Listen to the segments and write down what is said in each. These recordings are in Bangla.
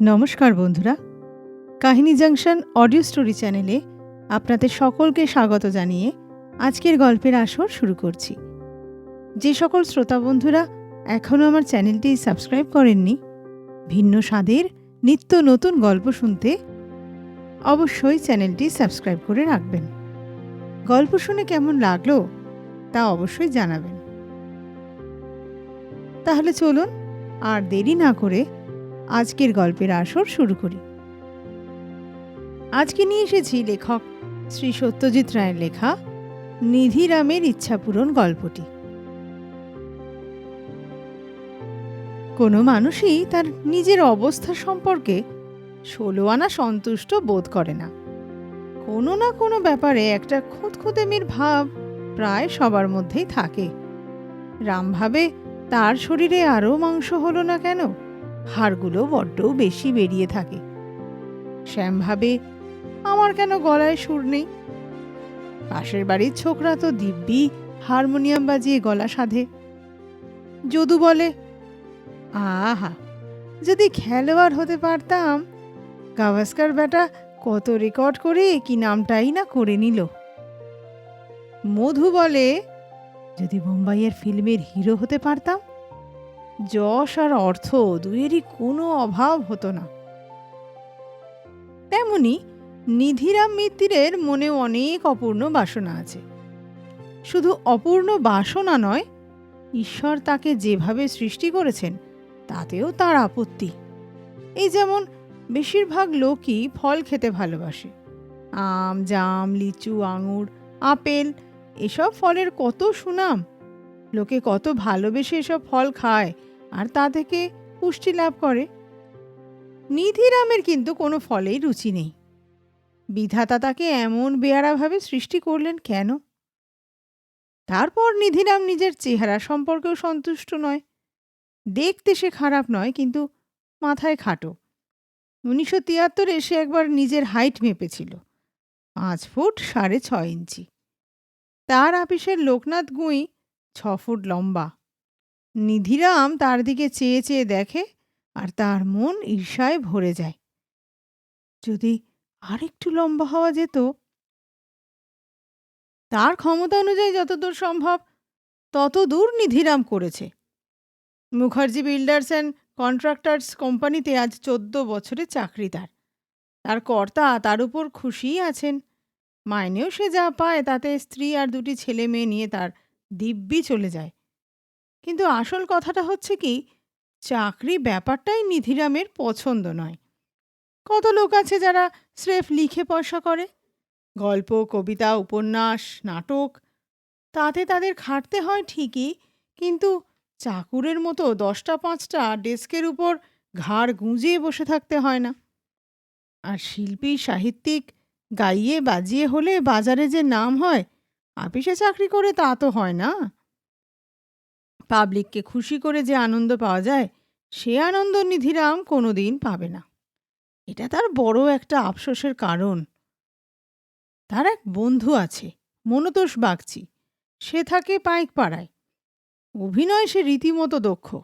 নমস্কার বন্ধুরা। কাহিনী জাংশন অডিও স্টোরি চ্যানেলে আপনাদের সকলকে স্বাগত জানিয়ে আজকের গল্পের আসর শুরু করছি। যে সকল শ্রোতা বন্ধুরা এখনও আমার চ্যানেলটি সাবস্ক্রাইব করেননি, ভিন্ন স্বাদের নিত্য নতুন গল্প শুনতে অবশ্যই চ্যানেলটি সাবস্ক্রাইব করে রাখবেন। গল্প শুনে কেমন লাগল তা অবশ্যই জানাবেন। তাহলে চলুন আর দেরি না করে আজকের গল্পের আসর শুরু করি। আজকে নিয়ে এসেছি লেখক শ্রী সত্যজিৎ রায়ের লেখা নিধিরামের ইচ্ছাপূরণ গল্পটি। কোনো মানুষই তার নিজের অবস্থা সম্পর্কে ষোলো আনা সন্তুষ্ট বোধ করে না। কোনো না কোনো ব্যাপারে একটা খুঁতখুঁতেমির ভাব প্রায় সবার মধ্যেই থাকে। রাম ভাবে তার শরীরে আরও মাংস হলো না কেন? হাড়গুলো বড্ড বেশি বেরিয়ে থাকে। শ্যাম ভাবে আমার কেন গলায় সুর নেই? পাশের বাড়ির ছোকরা তো দিব্যি হারমোনিয়াম বাজিয়ে গলা সাধে। যদু বলে, আহা, যদি খেলোয়াড় হতে পারতাম, গাভাস্কার বেটা কত রেকর্ড করে কি নামটাই না করে নিল। মধু বলে, যদি বোম্বাইয়ের ফিল্মের হিরো হতে পারতাম যশ আর অর্থ দুয়েরই কোনো অভাব হতো না। তেমনি নিধিরাম মিত্তিরের মনে অনেক অপূর্ণ বাসনা আছে। শুধু অপূর্ণ বাসনা নয়, ঈশ্বর তাকে যেভাবে সৃষ্টি করেছেন, তাতেও তার আপত্তি। এই যেমন বেশিরভাগ লোকই ফল খেতে ভালোবাসে। আম, জাম, লিচু, আঙুর, আপেল, এসব ফলের কত সুনাম! লোকে কত ভালোবেসে এসব ফল খায় আর তা থেকে পুষ্টি লাভ করে। নিধিরামের কিন্তু কোনো ফলেই রুচি নেই। বিধাতা তাকে এমন বেয়ারাভাবে সৃষ্টি করলেন কেন? তারপর নিধিরাম নিজের চেহারা সম্পর্কেও সন্তুষ্ট নয়। দেখতে সে খারাপ নয়, কিন্তু মাথায় খাটো। উনিশশো তিয়াত্তরে সে একবার নিজের হাইট মেপেছিল, পাঁচ ফুট সাড়ে ছয় ইঞ্চি। তার আপিসের লোকনাথ গুঁই ছ ফুট লম্বা। নিধিরাম তার দিকে চেয়ে চেয়ে দেখে আর তার মন ঈর্ষায় ভরে যায়। যদি আরেকটু লম্বা হওয়া যেত? তার ক্ষমতা অনুযায়ী যতদূর সম্ভব তত দূর নিধিরাম করেছে। মুখার্জি বিল্ডার্স অ্যান্ড কন্ট্রাক্টার্স কোম্পানিতে আজ চোদ্দ বছরের চাকরি তার। তার কর্তা তার উপর খুশিই আছেন। মাইনেও সে যা পায়, তাতে স্ত্রী আর দুটি ছেলে মেয়ে নিয়ে তার দিব্যি চলে যায়। কিন্তু আসল কথাটা হচ্ছে কি, চাকরি ব্যাপারটাই নিধিরামের পছন্দ নয়। কত লোক আছে যারা স্রেফ লিখে পয়সা করে? গল্প, কবিতা, উপন্যাস, নাটক, তাতে তাদের খাটতে হয় ঠিকই, কিন্তু চাকুরের মতো দশটা পাঁচটা ডেস্কের উপর ঘাড় গুঁজিয়ে বসে থাকতে হয় না। আর শিল্পী, সাহিত্যিক গাইয়ে বাজিয়ে হলে বাজারে যে নাম হয় আপিসে চাকরি করে তা তো হয় না। পাবলিককে খুশি করে যে আনন্দ পাওয়া যায়, সে আনন্দ নিধিরাম কোনো দিন পাবে না। এটা তার বড় একটা আফসোসের কারণ। তার এক বন্ধু আছে, মনতোষ বাগচি। সে থাকে পাইক পাড়ায় অভিনয় সে রীতিমতো দক্ষ।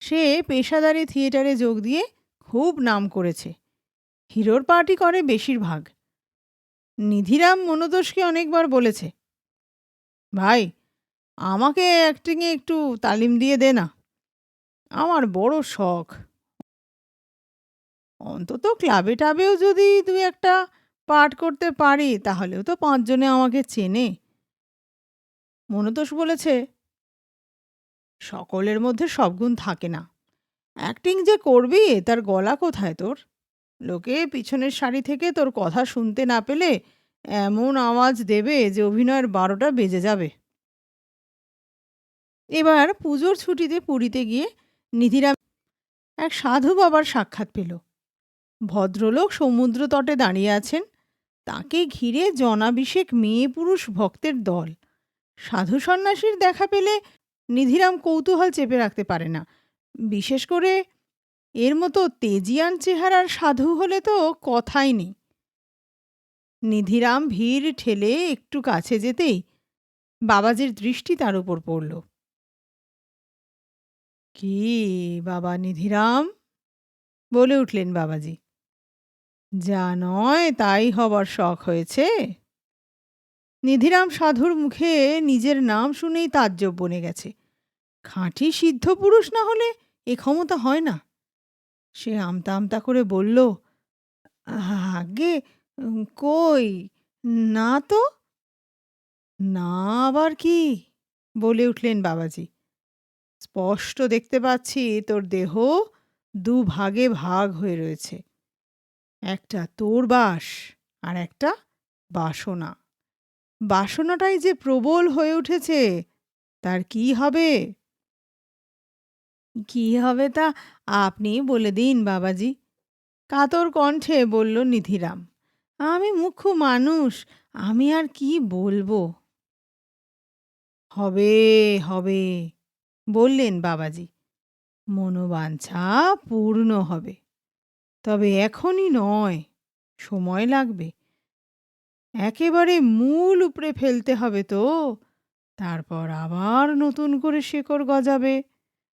সে পেশাদারি থিয়েটারে যোগ দিয়ে খুব নাম করেছে। হিরোর পার্টি করে বেশিরভাগ। নিধিরাম মনোদোষকে অনেকবার বলেছে ভাই, আমাকে অ্যাক্টিংয়ে একটু তালিম দিয়ে দে না। আমার বড় শখ। অন্তত ক্লাবে টাবেও যদি দু একটা পাঠ করতে পারি, তাহলেও তো পাঁচজনে আমাকে চেনে। মনতোষ বলেছে, সকলের মধ্যে সব গুণ থাকে না। অ্যাক্টিং যে করবি, তার গলা কোথায় তোর? লোকে পিছনের সারি থেকে তোর কথা শুনতে না পেলে এমন আওয়াজ দেবে যে অভিনয়ের বারোটা বেজে যাবে। এবার পুজোর ছুটিতে পুরীতে গিয়ে নিধিরাম এক সাধু বাবার সাক্ষাৎ পেল। ভদ্রলোক সমুদ্র তটে দাঁড়িয়ে আছেন। তাকে ঘিরে জনাভিষেক মেয়ে পুরুষ ভক্তের দল। সাধু সন্ন্যাসীর দেখা পেলে নিধিরাম কৌতূহল চেপে রাখতে পারে না। বিশেষ করে এর মতো তেজিয়ান চেহারার সাধু হলে তো কথাই নেই। নিধিরাম ভিড় ঠেলে একটু কাছে যেতেই বাবাজির দৃষ্টি তার উপর পড়ল। কি বাবা নিধিরাম? বলে উঠলেন বাবাজি। যা নয়, তাই হবার শখ হয়েছে। নিধিরাম সাধুর মুখে নিজের নাম শুনেই তাজ্জব বনে গেছে। খাঁটি সিদ্ধ পুরুষ না হলে এ ক্ষমতা হয় না? সে আমতা আমতা করে বলল আগে কই? না তো। না আবার কি? বলে উঠলেন বাবাজি। স্পষ্ট দেখতে পাচ্ছি তোর দেহ দু ভাগে ভাগ হয়ে রয়েছে। একটা তোর বাস আর একটা বাসনা। বাসনাটাই যে প্রবল হয়ে উঠেছে, তার কি হবে? কি হবে তা আপনি বলে দিন বাবাজি। কাতর কণ্ঠে বলল নিধিরাম। আমি মুখ্য মানুষ, আমি আর কি বলব? হবে হবে, বললেন বাবাজি। মনোবাঞ্ছা পূর্ণ হবে। তবে এখনই নয়, সময় লাগবে। একেবারে মূল উপড়ে ফেলতে হবে তো। তারপর আবার নতুন করে শেকড় গজাবে,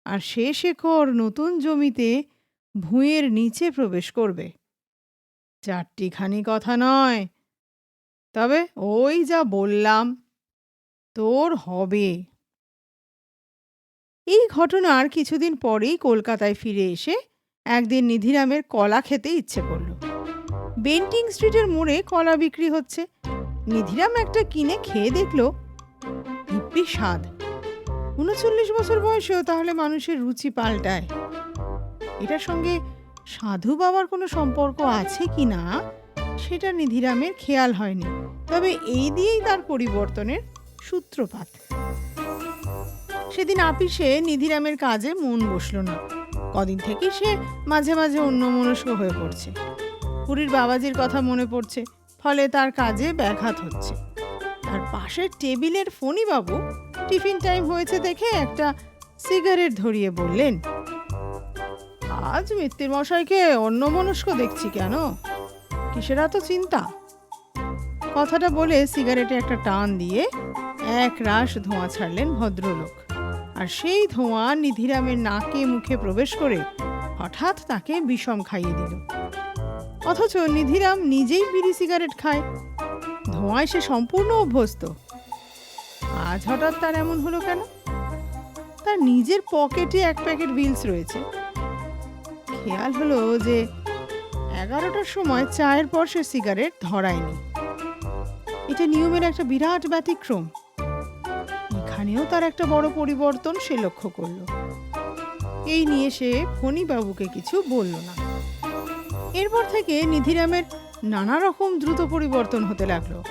আর সে শেকড় নতুন জমিতে ভুঁয়ের নিচে প্রবেশ করবে। চারটিখানি কথা নয়। তবে ওই যা বললাম, তোর হবে। এই ঘটনার কিছুদিন পরেই কলকাতায় ফিরে এসে একদিন নিধিরামের কলা খেতে ইচ্ছে করল। বেন্টিং স্ট্রিটের মোড়ে কলা বিক্রি হচ্ছে। নিধিরাম একটা কিনে খেয়ে দেখল, দিব্যি স্বাদ। উনচল্লিশ বছর বয়সেও তাহলে মানুষের রুচি পাল্টায়। এটার সঙ্গে সাধু বাবার কোনো সম্পর্ক আছে কি না, সেটা নিধিরামের খেয়াল হয়নি। তবে এই দিয়েই তার পরিবর্তনের সূত্রপাত। সেদিন আপিসে নিধিরামের কাজে মন বসল না। কদিন থেকে সে মাঝে মাঝে অন্যমনস্ক হয়ে পড়ছে। পুরীর বাবাজির কথা মনে পড়ছে, ফলে তার কাজে ব্যাঘাত হচ্ছে। তার পাশের টেবিলের ফণিবাবু টিফিন টাইম হয়েছে দেখে একটা সিগারেট ধরিয়ে বললেন আজ মিত্তির মশাইকে অন্যমনস্ক দেখছি কেন? কিসের এত চিন্তা? কথাটা বলে সিগারেটে একটা টান দিয়ে এক রাশ ধোঁয়া ছাড়লেন ভদ্রলোক। আর সেই ধোঁয়া নিধিরামের নাকে মুখে প্রবেশ করে হঠাৎ তাকে বিষম খাইয়ে দিল। অথচ নিধিরাম নিজেই বিড়ি সিগারেট খায়। ধোঁয়ায় সে সম্পূর্ণ অভ্যস্ত। আজ হঠাৎ তার এমন হলো কেন? তার নিজের পকেটে এক প্যাকেট বিলস রয়েছে। খেয়াল হলো যে এগারোটার সময় চায়ের পর সে সিগারেট ধরায়নি। এটা নিয়মের একটা বিরাট ব্যতিক্রম। এখানেও তার একটা বড় পরিবর্তন সে লক্ষ্য করল। এই নিয়ে সে ফণিবাবুকে কিছু বলল না। এরপর থেকে নিধিরামের নানা রকম দ্রুত পরিবর্তন হতে লাগল।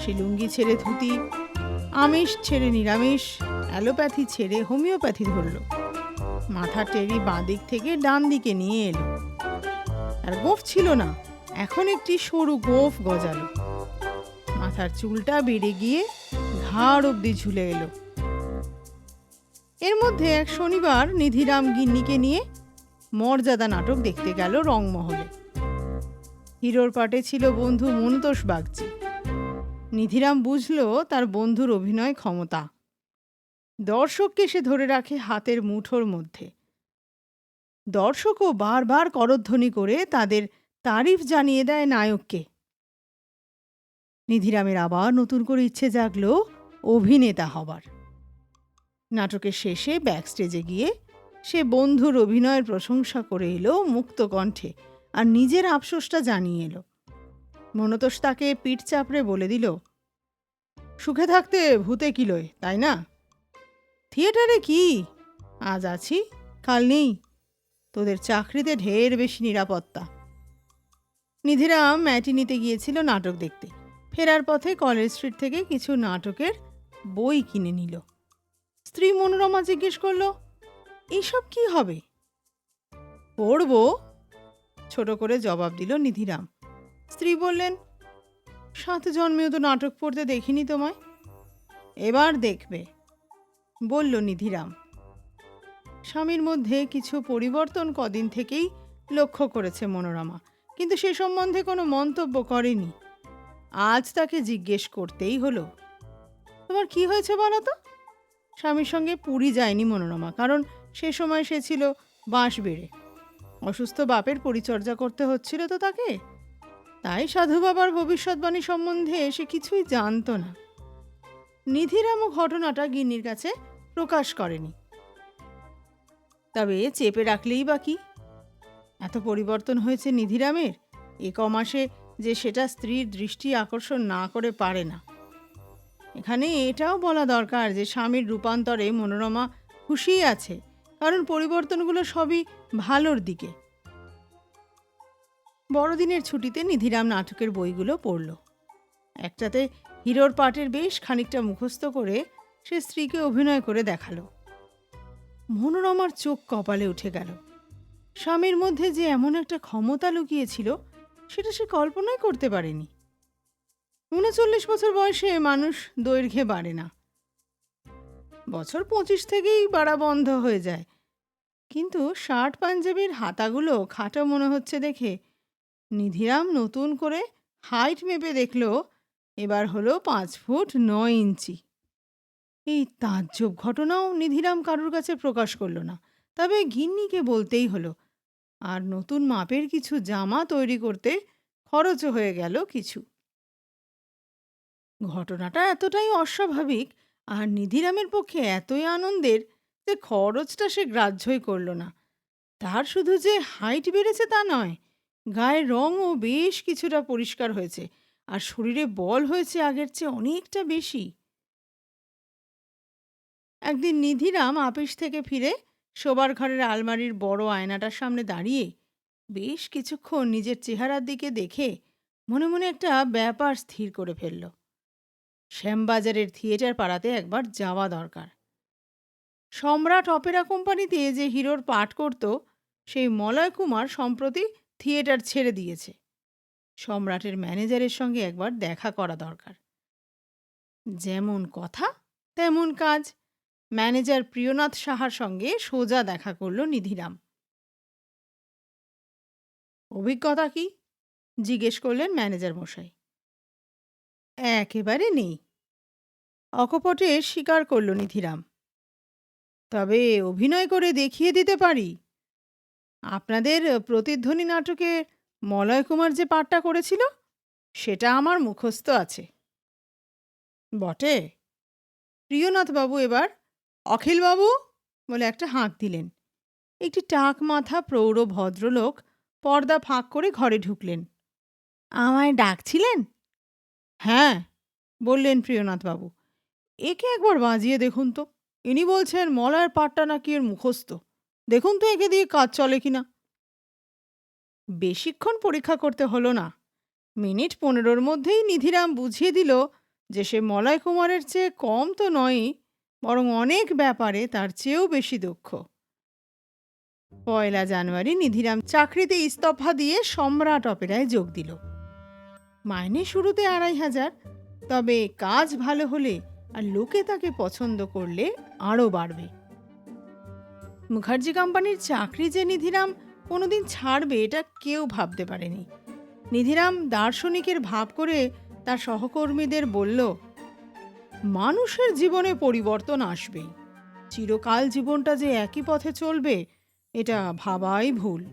সে লুঙ্গি ছেড়ে ধুতি, আমিষ ছেড়ে নিরামিষ, অ্যালোপ্যাথি ছেড়ে হোমিওপ্যাথি ধরল। মাথা টেরি বাঁ দিক থেকে ডান দিকে নিয়ে এলো। আর গোফ ছিল না, এখন একটি সরু গোফ গজালো। মাথার চুলটা বেড়ে গিয়ে ঘাড় অবধি ঝুলে এলো। এর মধ্যে এক শনিবার নিধিরাম গিন্নিকে নিয়ে মর্যাদা নাটক দেখতে গেল রংমহলে। হিরোর পাটে ছিল বন্ধু মনতোষ বাগচি। নিধিরাম বুঝল তার বন্ধুর অভিনয় ক্ষমতা। দর্শককে সে ধরে রাখে হাতের মুঠোর মধ্যে। দর্শকও বারবার করধ্বনি করে তাদের তারিফ জানিয়ে দেয় নায়ককে। নিধিরামের আবার নতুন করে ইচ্ছে জাগল অভিনেতা হবার। নাটকের শেষে ব্যাকস্টেজে গিয়ে সে বন্ধুর অভিনয়ের প্রশংসা করে এলো মুক্ত কণ্ঠে আর নিজের আফসোসটা জানিয়ে এলো। মনতোষ তাকে পিঠ চাপড়ে বলে দিল, সুখে থাকতে ভূতে কিলোয় তাই না? থিয়েটারে কি? আজ আছি, কাল নেই। তোদের চাকরিতে ঢের বেশি নিরাপত্তা। নিধিরাম ম্যাটিনিতে গিয়েছিল নাটক দেখতে। ফেরার পথে কলেজ স্ট্রিট থেকে কিছু নাটকের বই কিনে নিল। স্ত্রী মনোরমা জিজ্ঞেস করল এইসব কি হবে? পড়ব। ছোট করে জবাব দিল নিধিরাম। স্ত্রী বললেন, সাত জন্মেও তো নাটক পড়তে দেখিনি তোমায়। এবার দেখবে। বলল নিধিরাম। স্বামীর মধ্যে কিছু পরিবর্তন কদিন থেকেই লক্ষ্য করেছে মনোরমা, কিন্তু সে সম্বন্ধে কোনো মন্তব্য করেনি। আজ তাকে জিজ্ঞেস করতেই হলো, তোমার কি হয়েছে বলো তো? স্বামীর সঙ্গে পুরী যায়নি মনোরমা, কারণ সে সময় সে ছিল বাঁশ বেড়ে অসুস্থ বাপের পরিচর্যা করতে হচ্ছিল তো তাকে। তাই সাধু বাবার ভবিষ্যৎবাণী সম্বন্ধে সে কিছুই জানতো না। নিধিরামও ঘটনাটা গিন্নির কাছে প্রকাশ করেনি। তবে চেপে রাখলেই বা কি? এত পরিবর্তন হয়েছে নিধিরামের? এ কমাসে যে সেটা স্ত্রীর দৃষ্টি আকর্ষণ না করে পারে না। এখানে এটাও বলা দরকার যে স্বামীর রূপান্তরে মনোরমা খুশিই আছে, কারণ পরিবর্তনগুলো সবই ভালোর দিকে। বড়দিনের ছুটিতে নিধিরাম নাটকের বইগুলো পড়ল। একটাতে হিরোর পাটের বেশ খানিকটা মুখস্থ করে সে স্ত্রীকে অভিনয় করে দেখাল। মনোরমার চোখ কপালে উঠে গেল। স্বামীর মধ্যে যে এমন একটা ক্ষমতা লুকিয়েছিল, সেটা সে কল্পনাই করতে পারেনি। উনচল্লিশ বছর বয়সে মানুষ দৈর্ঘ্যে বাড়ে না। বছর পঁচিশ থেকেই বাড়া বন্ধ হয়ে যায়। কিন্তু শার্ট পাঞ্জাবির হাতাগুলো খাটো মনে হচ্ছে দেখে নিধিরাম নতুন করে হাইট মেপে দেখল এবার হলো পাঁচ ফুট নয় ইঞ্চি। এই তাজ্জব ঘটনাও নিধিরাম কারুর কাছে প্রকাশ করল না, তবে গিন্নিকে বলতেই হলো, আর নতুন মাপের কিছু জামা তৈরি করতে খরচও হয়ে গেল কিছু। ঘটনাটা এতটাই অস্বাভাবিক আর নিধিরামের পক্ষে এতই আনন্দের যে খরচটা সে গ্রাহ্যই করল না। তার শুধু যে হাইট বেড়েছে তা নয়, গায়ের রঙও বেশ কিছুটা পরিষ্কার হয়েছে। আর শরীরে বল হয়েছে আগের চেয়ে অনেকটা বেশি। একদিন নিধিরাম আপিস থেকে ফিরে শোবার ঘরের আলমারির বড় আয়নাটার সামনে দাঁড়িয়ে বেশ কিছুক্ষণ নিজের চেহারার দিকে দেখে মনে মনে একটা ব্যাপার স্থির করে ফেলল। শ্যামবাজারের থিয়েটার পাড়াতে একবার যাওয়া দরকার। সম্রাট অপেরা কোম্পানিতে যে হিরোর পাঠ করত, সেই মলয় কুমার সম্প্রতি থিয়েটার ছেড়ে দিয়েছে। সম্রাটের ম্যানেজারের সঙ্গে একবার দেখা করা দরকার। যেমন কথা, তেমন কাজ। ম্যানেজার প্রিয়নাথ সাহার সঙ্গে সোজা দেখা করল নিধিরাম। অভিজ্ঞতা কি? জিজ্ঞেস করলেন ম্যানেজার মশাই। একেবারে নেই। অকপটে স্বীকার করল নিধিরাম। তবে অভিনয় করে দেখিয়ে দিতে পারি। আপনাদের প্রতিধ্বনি নাটকে মলয় কুমার যে পাঠটা করেছিল, সেটা আমার মুখস্থ আছে। বটে? প্রিয়নাথবাবু এবার, অখিলবাবু? বলে একটা হাঁক দিলেন। একটি টাক মাথা প্রৌঢ় ভদ্রলোক পর্দা ফাঁক করে ঘরে ঢুকলেন। আমায় ডাকছিলেন? হ্যাঁ বললেন প্রিয়নাথবাবু। একে একবার বাজিয়ে দেখুন তো। ইনি বলছেন, মলয়ের পাটটা নাকি এর মুখস্থ। দেখুন তো একে দিয়ে কাজ চলে কিনা। বেশিক্ষণ পরীক্ষা করতে হলো না। মিনিট পনেরোর মধ্যেই নিধিরাম বুঝিয়ে দিল যে সে মলয় কুমারের চেয়ে কম তো নয়ই, বরং অনেক ব্যাপারে তার চেয়েও বেশি দক্ষ। পয়লা জানুয়ারি নিধিরাম চাকরিতে ইস্তফা দিয়ে সম্রাট অপেরায় যোগ দিল। মাইনে শুরুতে আড়াই হাজার, তবে কাজ ভালো হলে আর লোকে তাকে পছন্দ করলে আরও বাড়বে। মুখার্জি কোম্পানির চাকরি যে নিধিরাম কোনোদিন ছাড়বে এটা কেউ ভাবতে পারেনি। নিধিরাম দার্শনিকের ভাব করে তার সহকর্মীদের বলল, মানুষের জীবনে পরিবর্তন আসবেই। চিরকাল জীবনটা যে একই পথে চলবে, এটা ভাবাই ভুল।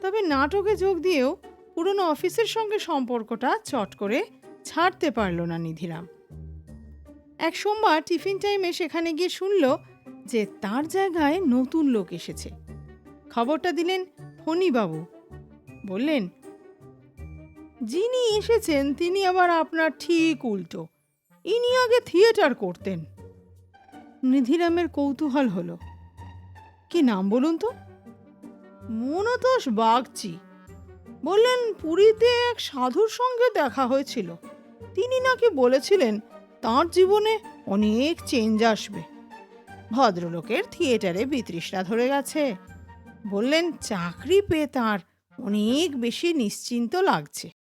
তবে নাটকে যোগ দিয়েও পুরনো অফিসের সঙ্গে সম্পর্কটা চট করে ছাড়তে পারল না নিধিরাম। এক সোমবার টিফিন টাইমে সেখানে গিয়ে শুনল যে তার জায়গায় নতুন লোক এসেছে। খবরটা দিলেন ফণিবাবু। বললেন, যিনি এসেছেন তিনি আবার আপনার ঠিক উল্টো। ইনি আগে থিয়েটার করতেন। নিধিরামের কৌতূহল হলো। কি নাম বলুন তো? মনতোষ বাগচি। বললেন, পুরীতে এক সাধুর সঙ্গে দেখা হয়েছিল। তিনি নাকি বলেছিলেন, তার জীবনে অনেক চেঞ্জ আসবে। ভদ্রলোকের থিয়েটারে বিতৃষ্ণা ধরে গেছে। বললেন চাকরি পেয়ে তার অনেক বেশি নিশ্চিন্ত লাগছে।